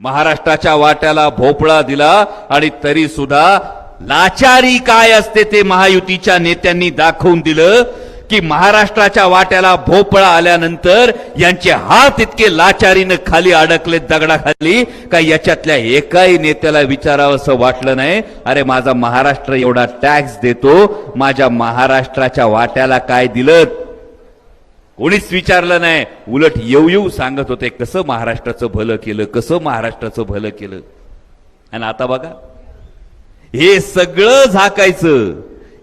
महाराष्ट्राच्या वाट्याला भोपळा दिला आणि तरी सुद्धा लाचारी काय असते ते महायुतीच्या नेत्यांनी दाखवून दिलं की महाराष्ट्राच्या वाट्याला भोपळा आल्यानंतर यांचे हात इतके लाचारीनं खाली अडकले दगडाखाली का याच्यातल्या एकाही नेत्याला विचारावं असं वाटलं नाही. अरे माझा महाराष्ट्र एवढा टॅक्स देतो माझ्या महाराष्ट्राच्या वाट्याला काय दिलं? कोणीच विचारलं नाही. उलट येऊ येऊ सांगत होते कसं महाराष्ट्राचं भलं केलं कसं महाराष्ट्राचं भलं केलं. आणि आता बघा हे सगळं झाकायचं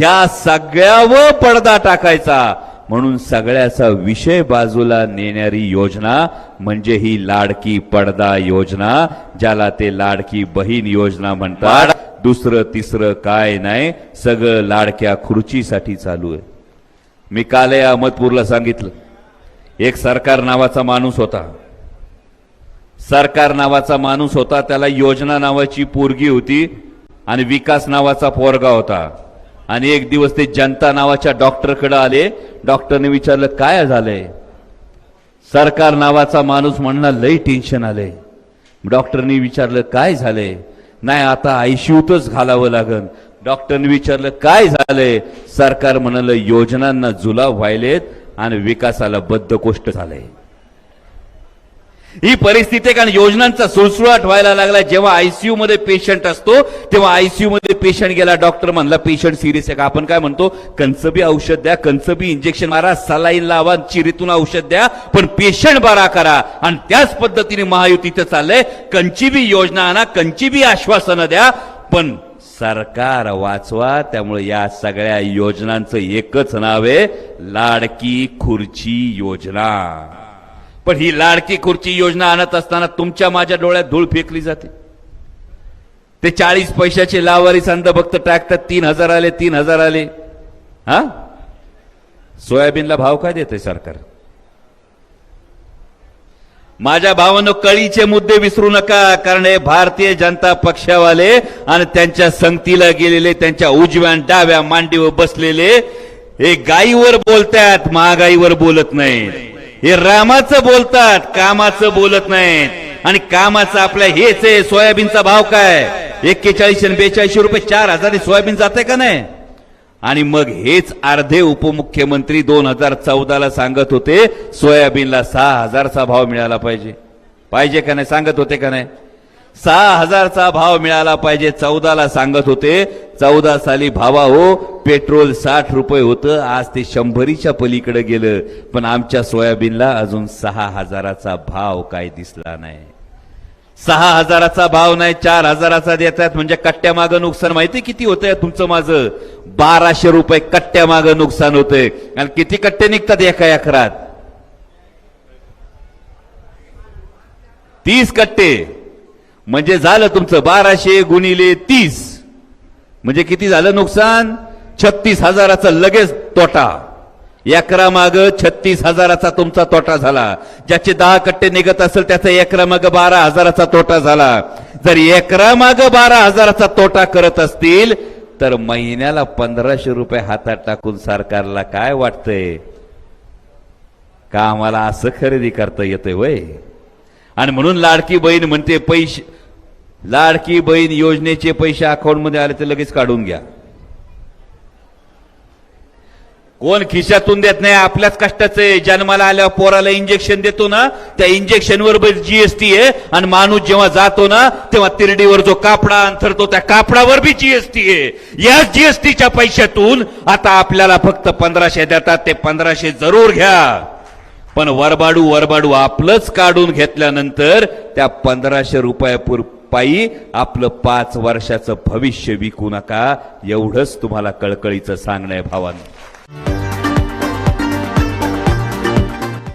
या सगळ्यावर पडदा टाकायचा. म्हणून सगळ्याचा विषय बाजूला नेणारी योजना म्हणजे ही लाडकी पडदा योजना ज्याला ते लाडकी बहीण योजना म्हणतात. दुसरं तिसरं काय नाही सगळं लाडक्या खुर्चीसाठी चालू आहे. मी काल या अहमदपूरला सांगितलं. एक सरकार नावाचा माणूस होता. सरकार नावाचा माणूस होता त्याला योजना नावाची पोरगी होती आणि विकास नावाचा पोरगा होता. आणि एक दिवस ते जनता नावाच्या डॉक्टरकडे आले. डॉक्टरने विचारलं काय झालंय? सरकार नावाचा माणूस म्हणणं लई टेन्शन आलंय. डॉक्टरनी विचारलं काय झालंय? नाही आता आयसीयूतच घालावं लागन. डॉक्टरने विचारलं काय झालंय? सरकार म्हणाल योजनांना जुलाब व्हायलेत आणि विकासाला बद्धकोष्ट झालंय. ही परिस्थिती आहे कारण योजनांचा सुळसुळाट व्हायला लागला. जेव्हा आयसीयू मध्ये पेशंट असतो तेव्हा आयसीयू मध्ये पेशंट गेला. डॉक्टर म्हणला पेशंट सिरियस आहे का? आपण काय म्हणतो कंचबी औषध द्या कंचबी इंजेक्शन मारा सलाईन लावा चिरीतून औषध द्या पण पेशंट बरा करा. आणि त्याच पद्धतीने महायुतीचं चाललंय. कंचीबी योजना आणा कंचीबी आश्वासनं द्या पण सरकार वाचवा त्यामुळे या सगळ्या योजनांचं एकच नाव आहे लाडकी खुर्ची योजना. पण ही लाडकी खुर्ची योजना आणत असताना तुमच्या माझ्या डोळ्यात धूळ फेकली जाते. ते चाळीस पैशाचे लावारी संद फक्त टाकतात तीन हजार आले तीन हजार आले. हा? सोयाबीनला भाव काय देते सरकार? माझ्या भावानं कळीचे मुद्दे विसरू नका कारण हे भारतीय जनता पक्षावाले आणि त्यांच्या संगतीला गेलेले त्यांच्या उजव्या डाव्या मांडीवर बसलेले हे गाईवर बोलतात महागाईवर बोलत नाहीत. हे रामाचं बोलतात कामाचं बोलत नाहीत. आणि कामाचं आपल्या हेच आहे सोयाबीनचा भाव काय? एक्केचाळीस आणि बेचाळीसशे रुपये चार हजार सोयाबीन जाते का नाही? आणि मग हेच अर्धे उपमुख्यमंत्री दोन हजार चौदाला सांगत होते सोयाबीनला सहा हजारचा भाव मिळाला पाहिजे. पाहिजे का नाही? सांगत होते का नाही? सहा हजारचा भाव मिळाला पाहिजे चौदाला सांगत होते. चौदा साली भावा हो पेट्रोल साठ रुपये होतं आज ते शंभरीच्या पलीकडे गेलं. पण आमच्या सोयाबीनला अजून सहा हजाराचा भाव काय दिसला नाही. सहा हजाराचा भाव नाही चार हजाराचा देतात. म्हणजे कट्ट्यामागं नुकसान माहिती किती होतंय तुमचं माझं? बाराशे रुपये कट्ट्यामागं नुकसान होतंय. आणि किती कट्टे निघतात एका एकरात? तीस कट्टे. म्हणजे झालं तुमचं बाराशे गुणिले तीस. म्हणजे किती झालं नुकसान? छत्तीस हजाराचा लगेच तोटा. एकरामाग छत्तीस हजाराचा तुमचा तोटा झाला. ज्याचे दहा कट्टे निघत असेल त्याचा एकरामाग बारा हजाराचा तोटा झाला. जर एकरामाग बारा हजाराचा तोटा करत असतील तर महिन्याला पंधराशे रुपये हातात टाकून सरकारला काय वाटतंय? का आम्हाला असं खरेदी करता येतंय वय? आणि म्हणून लाडकी बहीण म्हणते पैसे लाडकी बहीण योजनेचे पैसे अकाउंटमध्ये आले तर लगेच काढून घ्या. कोण खिशातून देत नाही आपल्याच कष्टाचे जन्माला आल्यावर पोराला इंजेक्शन देतो ना त्या इंजेक्शनवर जीएसटी आहे. आणि माणूस जेव्हा जातो ना तेव्हा तिरडीवर जो कापडा अंथरतो त्या कापडावर बी जीएसटी आहे. याच जीएसटीच्या पैशातून आता आपल्याला फक्त पंधराशे देतात. ते पंधराशे जरूर घ्या. पण वरबाडू वरबाडू आपलंच काढून घेतल्यानंतर त्या पंधराशे रुपयापूर पायी आपलं पाच वर्षाचं भविष्य विकू नका. एवढंच तुम्हाला कळकळीचं सांगणं आहे भावानं.